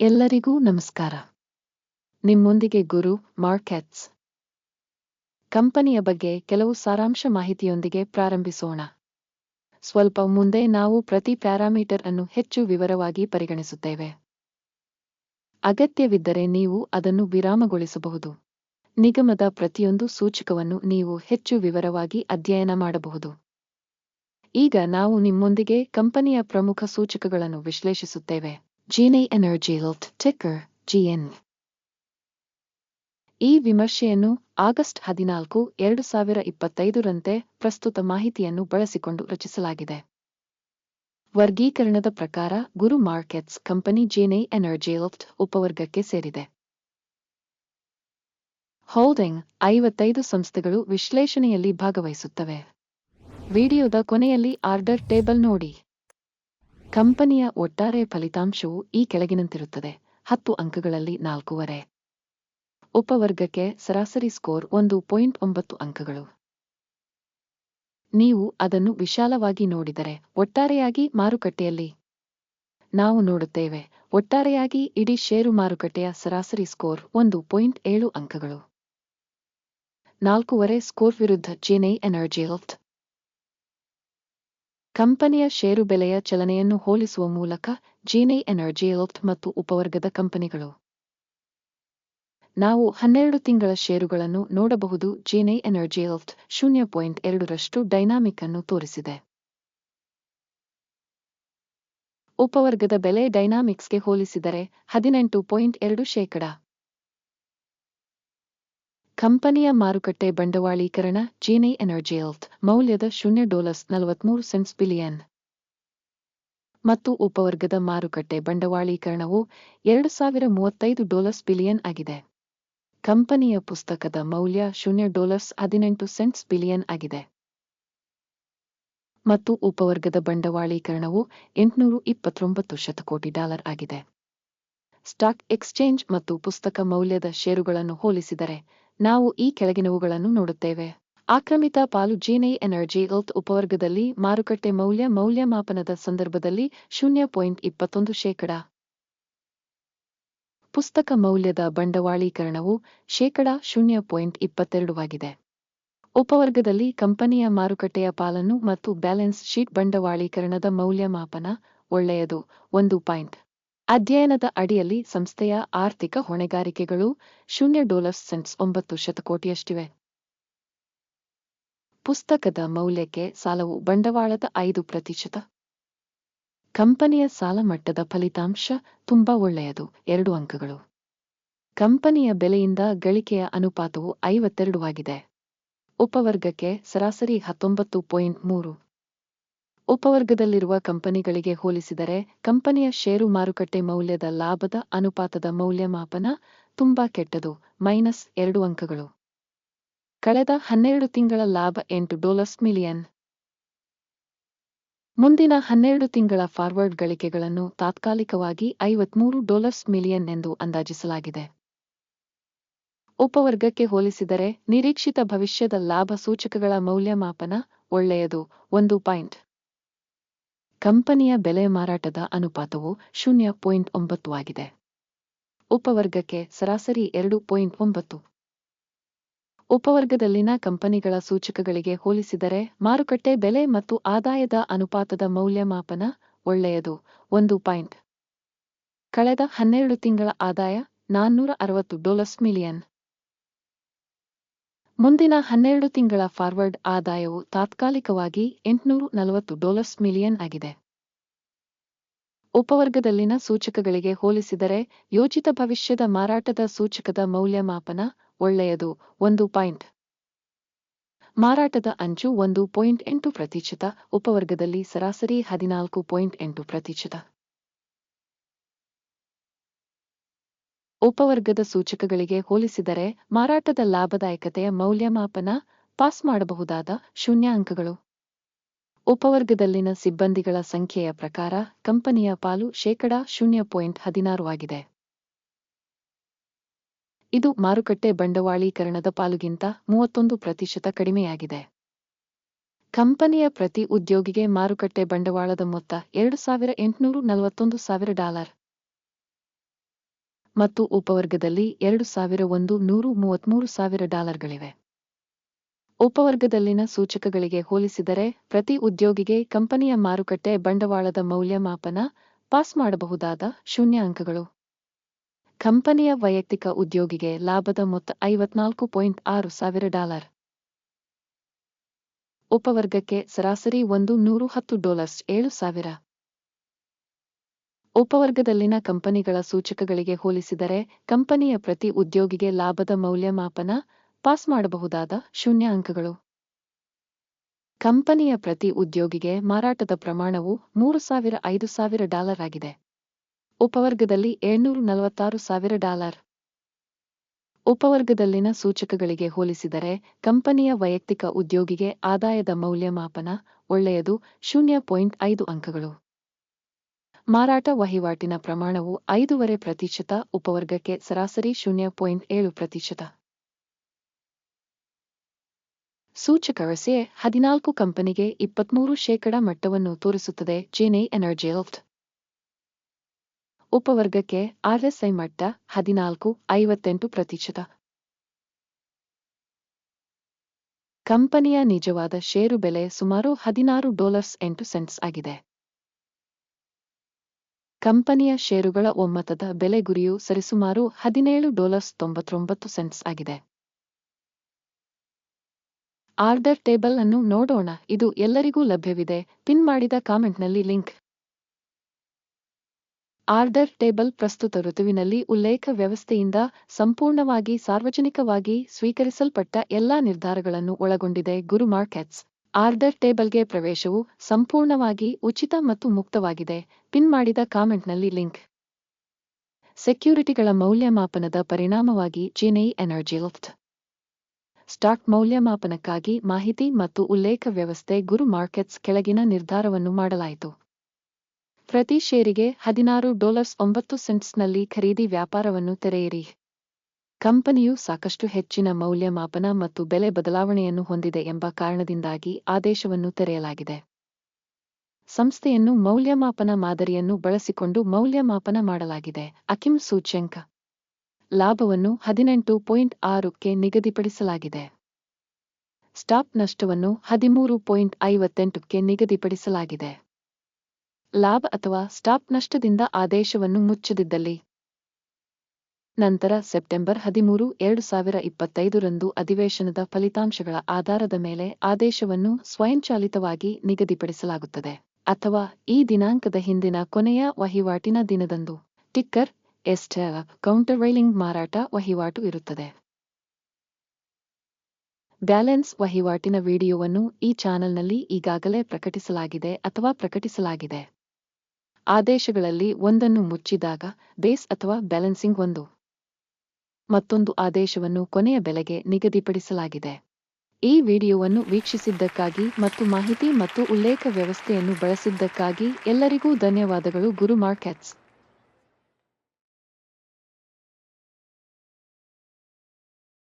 ಎಲ್ಲರಿಗೂ ನಮಸ್ಕಾರ. ನಿಮ್ಮೊಂದಿಗೆ ಗುರು ಮಾರ್ಕೆಟ್ಸ್ ಕಂಪನಿಯ ಬಗ್ಗೆ ಕೆಲವು ಸಾರಾಂಶ ಮಾಹಿತಿಯೊಂದಿಗೆ ಪ್ರಾರಂಭಿಸೋಣ. ಸ್ವಲ್ಪ ಮುಂದೆ ನಾವು ಪ್ರತಿ ಪ್ಯಾರಾಮೀಟರ್ ಅನ್ನು ಹೆಚ್ಚು ವಿವರವಾಗಿ ಪರಿಗಣಿಸುತ್ತೇವೆ. ಅಗತ್ಯವಿದ್ದರೆ ನೀವು ಅದನ್ನು ವಿರಾಮಗೊಳಿಸಬಹುದು. ನಿಗಮದ ಪ್ರತಿಯೊಂದು ಸೂಚಕವನ್ನು ನೀವು ಹೆಚ್ಚು ವಿವರವಾಗಿ ಅಧ್ಯಯನ ಮಾಡಬಹುದು. ಈಗ ನಾವು ನಿಮ್ಮೊಂದಿಗೆ ಕಂಪನಿಯ ಪ್ರಮುಖ ಸೂಚಕಗಳನ್ನು ವಿಶ್ಲೇಷಿಸುತ್ತೇವೆ. Genie energy health Ticker GN ಈ ವಿಮರ್ಶೆಯನ್ನು ಆಗಸ್ಟ್ ಹದಿನಾಲ್ಕು, ಎರಡು ಸಾವಿರ ಇಪ್ಪತ್ತೈದರಂತೆ ಪ್ರಸ್ತುತ ಮಾಹಿತಿಯನ್ನು ಬಳಸಿಕೊಂಡು ರಚಿಸಲಾಗಿದೆ. ವರ್ಗೀಕರಣದ ಪ್ರಕಾರ ಗುರು ಮಾರ್ಕೆಟ್ಸ್ ಕಂಪನಿ ಜೆನೈ ಎನರ್ಜಿ ಲಿಫ್ಟ್ ಉಪವರ್ಗಕ್ಕೆ ಸೇರಿದೆ. ಹೋಲ್ಡಿಂಗ್ ಐವತ್ತೈದು ಸಂಸ್ಥೆಗಳು ವಿಶ್ಲೇಷಣೆಯಲ್ಲಿ ಭಾಗವಹಿಸುತ್ತವೆ. ವಿಡಿಯೋದ ಕೊನೆಯಲ್ಲಿ ಆರ್ಡರ್ ಟೇಬಲ್ ನೋಡಿ. ಕಂಪನಿಯ ಒಟ್ಟಾರೆ ಫಲಿತಾಂಶವು ಈ ಕೆಳಗಿನಂತಿರುತ್ತದೆ. ಹತ್ತು ಅಂಕಗಳಲ್ಲಿ ನಾಲ್ಕೂವರೆ. ಉಪವರ್ಗಕ್ಕೆ ಸರಾಸರಿ ಸ್ಕೋರ್ ಒಂದು ಪಾಯಿಂಟ್ ಒಂಬತ್ತು ಅಂಕಗಳು. ನೀವು ಅದನ್ನು ವಿಶಾಲವಾಗಿ ನೋಡಿದರೆ ಒಟ್ಟಾರೆಯಾಗಿ ಮಾರುಕಟ್ಟೆಯಲ್ಲಿ ನಾವು ನೋಡುತ್ತೇವೆ. ಒಟ್ಟಾರೆಯಾಗಿ ಇಡೀ ಷೇರು ಮಾರುಕಟ್ಟೆಯ ಸರಾಸರಿ ಸ್ಕೋರ್ ಒಂದು ಪಾಯಿಂಟ್ ಏಳು ಅಂಕಗಳು. ನಾಲ್ಕೂವರೆ ಸ್ಕೋರ್ ವಿರುದ್ಧ ಚೆನ್ನೈ ಎನರ್ಜಿ ಹೆಲ್ತ್ ಕಂಪನಿಯ ಷೇರು ಬೆಲೆಯ ಚಲನೆಯನ್ನು ಹೋಲಿಸುವ ಮೂಲಕ ಜೀನೈ ಎನರ್ಜಿ ಹೆಲ್ತ್ ಮತ್ತು ಉಪವರ್ಗದ ಕಂಪನಿಗಳು. ನಾವು ಹನ್ನೆರಡು ತಿಂಗಳ ಷೇರುಗಳನ್ನು ನೋಡಬಹುದು. ಜೀನೈ ಎನರ್ಜಿ ಹೆಲ್ತ್ ಶೂನ್ಯ ಪಾಯಿಂಟ್ ಎರಡರಷ್ಟು ಡೈನಾಮಿಕ್ ಅನ್ನು ತೋರಿಸಿದೆ. ಉಪವರ್ಗದ ಬೆಲೆ ಡೈನಾಮಿಕ್ಸ್ಗೆ ಹೋಲಿಸಿದರೆ ಹದಿನೆಂಟು ಪಾಯಿಂಟ್ ಎರಡು ಶೇಕಡ. ಕಂಪನಿಯ ಮಾರುಕಟ್ಟೆ ಬಂಡವಾಳೀಕರಣ ಜೇನೆ ಎನರ್ಜಿ ಹೆಲ್ತ್ ಮೌಲ್ಯದ ಶೂನ್ಯ ಡಾಲರ್ಸ್ ನಲವತ್ಮೂರು ಸೆಂಟ್ಸ್ ಬಿಲಿಯನ್. ಮತ್ತು ಉಪವರ್ಗದ ಮಾರುಕಟ್ಟೆ ಬಂಡವಾಳೀಕರಣವು ಎರಡು ಸಾವಿರ ಮೂವತ್ತೈದು ಡಾಲರ್ಸ್ ಬಿಲಿಯನ್ ಆಗಿದೆ. ಕಂಪನಿಯ ಪುಸ್ತಕದ ಮೌಲ್ಯ ಶೂನ್ಯ ಡಾಲರ್ಸ್ ಹದಿನೆಂಟು ಸೆಂಟ್ಸ್ ಬಿಲಿಯನ್ ಆಗಿದೆ. ಮತ್ತು ಉಪವರ್ಗದ ಬಂಡವಾಳೀಕರಣವು ಎಂಟುನೂರು ಇಪ್ಪತ್ತೊಂಬತ್ತು ಶತಕೋಟಿ ಡಾಲರ್ ಆಗಿದೆ. ಸ್ಟಾಕ್ ಎಕ್ಸ್ಚೇಂಜ್ ಮತ್ತು ಪುಸ್ತಕ ಮೌಲ್ಯದ ಷೇರುಗಳನ್ನು ಹೋಲಿಸಿದರೆ ನಾವು ಈ ಕೆಳಗಿನವುಗಳನ್ನು ನೋಡುತ್ತೇವೆ. ಆಕ್ರಮಿತ ಪಾಲು ಜಿನೈ ಎನರ್ಜಿ ಹೆಲ್ತ್ ಉಪವರ್ಗದಲ್ಲಿ ಮಾರುಕಟ್ಟೆ ಮೌಲ್ಯ ಮೌಲ್ಯಮಾಪನದ ಸಂದರ್ಭದಲ್ಲಿ ಶೂನ್ಯ ಪಾಯಿಂಟ್ ಇಪ್ಪತ್ತೊಂದು ಶೇಕಡ. ಪುಸ್ತಕ ಮೌಲ್ಯದ ಬಂಡವಾಳೀಕರಣವು ಶೇಕಡ ಶೂನ್ಯ ಪಾಯಿಂಟ್ ಇಪ್ಪತ್ತೆರಡುವಾಗಿದೆ ಉಪವರ್ಗದಲ್ಲಿ ಕಂಪನಿಯ ಮಾರುಕಟ್ಟೆಯ ಪಾಲನ್ನು ಮತ್ತು ಬ್ಯಾಲೆನ್ಸ್ ಶೀಟ್ ಬಂಡವಾಳೀಕರಣದ ಮೌಲ್ಯಮಾಪನ ಒಳ್ಳೆಯದು. ಒಂದು ಪಾಯಿಂಟ್. ಅಧ್ಯಯನದ ಅಡಿಯಲ್ಲಿ ಸಂಸ್ಥೆಯ ಆರ್ಥಿಕ ಹೊಣೆಗಾರಿಕೆಗಳು ಶೂನ್ಯ ಡೋಲರ್ ಸೆಂಟ್ಸ್ ಒಂಬತ್ತು ಶತಕೋಟಿಯಷ್ಟಿವೆ. ಪುಸ್ತಕದ ಮೌಲ್ಯಕ್ಕೆ ಸಾಲವು ಬಂಡವಾಳದ ಐದು ಪ್ರತಿಶತ. ಕಂಪನಿಯ ಸಾಲ ಮಟ್ಟದ ಫಲಿತಾಂಶ ತುಂಬಾ ಒಳ್ಳೆಯದು, ಎರಡು ಅಂಕಗಳು. ಕಂಪನಿಯ ಬೆಲೆಯಿಂದ ಗಳಿಕೆಯ ಅನುಪಾತವು ಐವತ್ತೆರಡು ಆಗಿದೆ. ಉಪವರ್ಗಕ್ಕೆ ಸರಾಸರಿ ಹತ್ತೊಂಬತ್ತು ಪಾಯಿಂಟ್ ಮೂರು. ಉಪವರ್ಗದಲ್ಲಿರುವ ಕಂಪನಿಗಳಿಗೆ ಹೋಲಿಸಿದರೆ, ಕಂಪನಿಯ ಷೇರು ಮಾರುಕಟ್ಟೆ ಮೌಲ್ಯದ ಲಾಭದ ಅನುಪಾತದ ಮೌಲ್ಯಮಾಪನ ತುಂಬಾ ಕೆಟ್ಟದು, ಮೈನಸ್ ಎರಡು ಅಂಕಗಳು. ಕಳೆದ ಹನ್ನೆರಡು ತಿಂಗಳ ಲಾಭ ಎಂಟು ಡಾಲರ್ಸ್ ಮಿಲಿಯನ್. ಮುಂದಿನ ಹನ್ನೆರಡು ತಿಂಗಳ ಫಾರ್ವರ್ಡ್ ಗಳಿಕೆಗಳನ್ನು ತಾತ್ಕಾಲಿಕವಾಗಿ ಐವತ್ಮೂರು ಡಾಲರ್ಸ್ ಮಿಲಿಯನ್ ಎಂದು ಅಂದಾಜಿಸಲಾಗಿದೆ. ಉಪವರ್ಗಕ್ಕೆ ಹೋಲಿಸಿದರೆ, ನಿರೀಕ್ಷಿತ ಭವಿಷ್ಯದ ಲಾಭ ಸೂಚಕಗಳ ಮೌಲ್ಯಮಾಪನ ಒಳ್ಳೆಯದು, ಒಂದು ಪಾಯಿಂಟ್. ಕಂಪನಿಯ ಬೆಲೆ ಮಾರಾಟದ ಅನುಪಾತವು ಶೂನ್ಯ ಪಾಯಿಂಟ್ ಒಂಬತ್ತು ಆಗಿದೆ. ಉಪವರ್ಗಕ್ಕೆ ಸರಾಸರಿ ಎರಡು ಪಾಯಿಂಟ್ ಒಂಬತ್ತು. ಉಪವರ್ಗದಲ್ಲಿನ ಕಂಪನಿಗಳ ಸೂಚಕಗಳಿಗೆ ಹೋಲಿಸಿದರೆ ಮಾರುಕಟ್ಟೆ ಬೆಲೆ ಮತ್ತು ಆದಾಯದ ಅನುಪಾತದ ಮೌಲ್ಯಮಾಪನ ಒಳ್ಳೆಯದು. ಒಂದು ಪಾಯಿಂಟ್. ಕಳೆದ ಹನ್ನೆರಡು ತಿಂಗಳ ಆದಾಯ ನಾನ್ನೂರ ಅರವತ್ತು ಡಾಲರ್ಸ್ ಮಿಲಿಯನ್. ಮುಂದಿನ ಹನ್ನೆರಡು ತಿಂಗಳ ಫಾರ್ವರ್ಡ್ ಆದಾಯವು ತಾತ್ಕಾಲಿಕವಾಗಿ ಎಂಟುನೂರು ನಲವತ್ತು ಡಾಲರ್ಸ್ ಮಿಲಿಯನ್ ಆಗಿದೆ. ಉಪವರ್ಗದಲ್ಲಿನ ಸೂಚಕಗಳಿಗೆ ಹೋಲಿಸಿದರೆ ಯೋಜಿತ ಭವಿಷ್ಯದ ಮಾರಾಟದ ಸೂಚಕದ ಮೌಲ್ಯಮಾಪನ ಒಳ್ಳೆಯದು ಒಂದು ಪಾಯಿಂಟ್. ಮಾರಾಟದ ಅಂಚು ಒಂದು ಪಾಯಿಂಟ್ ಎಂಟು ಪ್ರತಿಶತ, ಉಪವರ್ಗದಲ್ಲಿ ಸರಾಸರಿ ಹದಿನಾಲ್ಕು ಪಾಯಿಂಟ್ ಎಂಟು ಪ್ರತಿಶತ. ಉಪವರ್ಗದ ಸೂಚಕಗಳಿಗೆ ಹೋಲಿಸಿದರೆ ಮಾರಾಟದ ಲಾಭದಾಯಕತೆಯ ಮೌಲ್ಯಮಾಪನ ಪಾಸ್ ಮಾಡಬಹುದಾದ ಶೂನ್ಯ ಅಂಕಗಳು ಉಪವರ್ಗದಲ್ಲಿನ ಸಿಬ್ಬಂದಿಗಳ ಸಂಖ್ಯೆಯ ಪ್ರಕಾರ ಕಂಪನಿಯ ಪಾಲು ಶೇಕಡ ಶೂನ್ಯ ಪಾಯಿಂಟ್ ಹದಿನಾರು ಆಗಿದೆ. ಇದು ಮಾರುಕಟ್ಟೆ ಬಂಡವಾಳೀಕರಣದ ಪಾಲುಗಿಂತ ಮೂವತ್ತೊಂದು ಪ್ರತಿಶತ ಕಡಿಮೆಯಾಗಿದೆ. ಕಂಪನಿಯ ಪ್ರತಿ ಉದ್ಯೋಗಿಗೆ ಮಾರುಕಟ್ಟೆ ಬಂಡವಾಳದ ಮೊತ್ತ ಎರಡು ಸಾವಿರ ಎಂಟುನೂರು ನಲವತ್ತೊಂದು ಸಾವಿರ ಡಾಲರ್. ಮತ್ತು ಉಪವರ್ಗದಲ್ಲಿ ಎರಡು ಸಾವಿರ ಒಂದು ನೂರು ಮೂವತ್ಮೂರು ಸಾವಿರ ಡಾಲರ್ಗಳಿವೆ. ಉಪವರ್ಗದಲ್ಲಿನ ಸೂಚಕಗಳಿಗೆ ಹೋಲಿಸಿದರೆ ಪ್ರತಿ ಉದ್ಯೋಗಿಗೆ ಕಂಪನಿಯ ಮಾರುಕಟ್ಟೆ ಬಂಡವಾಳದ ಮೌಲ್ಯಮಾಪನ ಪಾಸ್ ಮಾಡಬಹುದಾದ ಶೂನ್ಯ ಅಂಕಗಳು ಕಂಪನಿಯ ವೈಯಕ್ತಿಕ ಉದ್ಯೋಗಿಗೆ ಲಾಭದ ಮೊತ್ತ ಐವತ್ನಾಲ್ಕು ಪಾಯಿಂಟ್ ಆರು ಸಾವಿರ ಡಾಲರ್. ಉಪವರ್ಗಕ್ಕೆ ಸರಾಸರಿ ಒಂದು ನೂರು ಹತ್ತು ಡಾಲರ್ಸ್ ಏಳು ಸಾವಿರ. ಉಪವರ್ಗದಲ್ಲಿನ ಕಂಪನಿಗಳ ಸೂಚಕಗಳಿಗೆ ಹೋಲಿಸಿದರೆ, ಕಂಪನಿಯ ಪ್ರತಿ ಉದ್ಯೋಗಿಗೆ ಲಾಭದ ಮೌಲ್ಯಮಾಪನ ಪಾಸ್ ಮಾಡಬಹುದಾದ ಶೂನ್ಯ ಅಂಕಗಳು. ಕಂಪನಿಯ ಪ್ರತಿ ಉದ್ಯೋಗಿಗೆ ಮಾರಾಟದ ಪ್ರಮಾಣವು ಮೂರು ಸಾವಿರ, ಐದು ಸಾವಿರ ಡಾಲರ್ ಆಗಿದೆ. ಉಪವರ್ಗದಲ್ಲಿ ಏಳ್ನೂರು ನಲವತ್ತಾರು ಸಾವಿರ ಡಾಲರ್. ಉಪವರ್ಗದಲ್ಲಿನ ಸೂಚಕಗಳಿಗೆ ಹೋಲಿಸಿದರೆ, ಕಂಪನಿಯ ವೈಯಕ್ತಿಕ ಉದ್ಯೋಗಿಗೆ ಆದಾಯದ ಮೌಲ್ಯಮಾಪನ ಒಳ್ಳೆಯದು, ಶೂನ್ಯ ಪಾಯಿಂಟ್ ಐದು ಅಂಕಗಳು. ಮಾರಾಟ ವಹಿವಾಟಿನ ಪ್ರಮಾಣವು ಐದೂವರೆ ಪ್ರತಿಶತ, ಉಪವರ್ಗಕ್ಕೆ ಸರಾಸರಿ ಶೂನ್ಯ ಪಾಯಿಂಟ್ ಏಳು ಪ್ರತಿಶತ. ಸೂಚಕ ಹದಿನಾಲ್ಕು ಕಂಪನಿಗೆ ಇಪ್ಪತ್ಮೂರು ಶೇಕಡ ಮಟ್ಟವನ್ನು ತೋರಿಸುತ್ತದೆ, ಜೇನೆ ಎನರ್ಜಿ ಹೆಲ್ತ್ ಉಪವರ್ಗಕ್ಕೆ ಆರ್ಎಸ್ಐ ಮಟ್ಟ ಹದಿನಾಲ್ಕು, ಐವತ್ತೆಂಟು ಪ್ರತಿಶತ. ಕಂಪನಿಯ ನಿಜವಾದ ಷೇರು ಬೆಲೆ ಸುಮಾರು ಹದಿನಾರು ಡಾಲರ್ಸ್ ಎಂಟು ಸೆಂಟ್ಸ್ ಆಗಿದೆ. ಕಂಪನಿಯ ಷೇರುಗಳ ಒಮ್ಮತದ ಬೆಲೆ ಗುರಿಯು ಸರಿಸುಮಾರು ಹದಿನೇಳು ಡಾಲರ್ಸ್ ತೊಂಬತ್ತೊಂಬತ್ತು ಸೆಂಟ್ಸ್ ಆಗಿದೆ. ಆರ್ಡರ್ ಟೇಬಲ್ ಅನ್ನು ನೋಡೋಣ, ಇದು ಎಲ್ಲರಿಗೂ ಲಭ್ಯವಿದೆ, ಪಿನ್ ಮಾಡಿದ ಕಾಮೆಂಟ್ನಲ್ಲಿ ಲಿಂಕ್. ಆರ್ಡರ್ ಟೇಬಲ್ ಪ್ರಸ್ತುತ ಋತುವಿನಲ್ಲಿ ಉಲ್ಲೇಖ ವ್ಯವಸ್ಥೆಯಿಂದ ಸಂಪೂರ್ಣವಾಗಿ ಸಾರ್ವಜನಿಕವಾಗಿ ಸ್ವೀಕರಿಸಲ್ಪಟ್ಟ ಎಲ್ಲಾ ನಿರ್ಧಾರಗಳನ್ನು ಒಳಗೊಂಡಿದೆ ಗುರು ಮಾರ್ಕೆಟ್ಸ್ ಆರ್ಡರ್ ಟೇಬಲ್ಗೆ ಪ್ರವೇಶವು ಸಂಪೂರ್ಣವಾಗಿ ಉಚಿತ ಮತ್ತು ಮುಕ್ತವಾಗಿದೆ. ಪಿನ್ ಮಾಡಿದ ಕಾಮೆಂಟ್ನಲ್ಲಿ ಲಿಂಕ್. ಸೆಕ್ಯೂರಿಟಿಗಳ ಮೌಲ್ಯಮಾಪನದ ಪರಿಣಾಮವಾಗಿ ಚೆನ್ನೈ ಎನರ್ಜಿ ಲಿಫ್ಟ್ ಸ್ಟಾಕ್ ಮೌಲ್ಯಮಾಪನಕ್ಕಾಗಿ ಮಾಹಿತಿ ಮತ್ತು ಉಲ್ಲೇಖ ವ್ಯವಸ್ಥೆ ಗುರು ಮಾರ್ಕೆಟ್ಸ್ ಕೆಳಗಿನ ನಿರ್ಧಾರವನ್ನು ಮಾಡಲಾಯಿತು. ಪ್ರತಿ ಷೇರಿಗೆ ಹದಿನಾರು ಡಾಲರ್ಸ್ ಒಂಬತ್ತು ಸೆಂಟ್ಸ್ನಲ್ಲಿ ಖರೀದಿ ವ್ಯಾಪಾರವನ್ನು ತೆರೆಯಿರಿ. ಕಂಪನಿಯು ಸಾಕಷ್ಟು ಹೆಚ್ಚಿನ ಮೌಲ್ಯಮಾಪನ ಮತ್ತು ಬೆಲೆ ಬದಲಾವಣೆಯನ್ನು ಹೊಂದಿದೆ ಎಂಬ ಕಾರಣದಿಂದಾಗಿ ಆದೇಶವನ್ನು ತೆರೆಯಲಾಗಿದೆ. ಸಂಸ್ಥೆಯನ್ನು ಮೌಲ್ಯಮಾಪನ ಮಾದರಿಯನ್ನು ಬಳಸಿಕೊಂಡು ಮೌಲ್ಯಮಾಪನ ಮಾಡಲಾಗಿದೆ. ಅಕಿಮ್ ಸೂಚ್ಯಂಕ, ಲಾಭವನ್ನು ಹದಿನೆಂಟು ಪಾಯಿಂಟ್ ಆರುಕ್ಕೆ ನಿಗದಿಪಡಿಸಲಾಗಿದೆ. ಸ್ಟಾಪ್ ನಷ್ಟವನ್ನು ಹದಿಮೂರು ಪಾಯಿಂಟ್ ಐವತ್ತೆಂಟಕ್ಕೆ ನಿಗದಿಪಡಿಸಲಾಗಿದೆ. ಲಾಭ ಅಥವಾ ಸ್ಟಾಪ್ ನಷ್ಟದಿಂದ ಆದೇಶವನ್ನು ಮುಚ್ಚದಿದ್ದಲ್ಲಿ ನಂತರ ಸೆಪ್ಟೆಂಬರ್ ಹದಿಮೂರು, ಎರಡು ಸಾವಿರ ಇಪ್ಪತ್ತೈದರಂದು ಅಧಿವೇಶನದ ಫಲಿತಾಂಶಗಳ ಆಧಾರದ ಮೇಲೆ ಆದೇಶವನ್ನು ಸ್ವಯಂಚಾಲಿತವಾಗಿ ನಿಗದಿಪಡಿಸಲಾಗುತ್ತದೆ ಅಥವಾ ಈ ದಿನಾಂಕದ ಹಿಂದಿನ ಕೊನೆಯ ವಹಿವಾಟಿನ ದಿನದಂದು. ಟಿಕ್ಕರ್, ಎಸ್ಟರ್ ಕೌಂಟರ್ ವೈಲಿಂಗ್ ಮಾರಾಟ ವಹಿವಾಟು ಇರುತ್ತದೆ. ಬ್ಯಾಲೆನ್ಸ್ ವಹಿವಾಟಿನ ವಿಡಿಯೋವನ್ನು ಈ ಚಾನೆಲ್ನಲ್ಲಿ ಈಗಾಗಲೇ ಪ್ರಕಟಿಸಲಾಗಿದೆ ಅಥವಾ ಪ್ರಕಟಿಸಲಾಗಿದೆ. ಆದೇಶಗಳಲ್ಲಿ ಒಂದನ್ನು ಮುಚ್ಚಿದಾಗ ಬೇಸ್ ಅಥವಾ ಬ್ಯಾಲೆನ್ಸಿಂಗ್ ಒಂದು. ಮತ್ತೊಂದು ಆದೇಶವನ್ನು ಕೊನೆಯ ಬೆಲೆಗೆ ನಿಗದಿಪಡಿಸಲಾಗಿದೆ. ಈ ವಿಡಿಯೋವನ್ನು ವೀಕ್ಷಿಸಿದ್ದಕ್ಕಾಗಿ ಮತ್ತು ಮಾಹಿತಿ ಮತ್ತು ಉಲ್ಲೇಖ ವ್ಯವಸ್ಥೆಯನ್ನು ಬಳಸಿದ್ದಕ್ಕಾಗಿ ಎಲ್ಲರಿಗೂ ಧನ್ಯವಾದಗಳು ಗುರು ಮಾರ್ಕೆಟ್ಸ್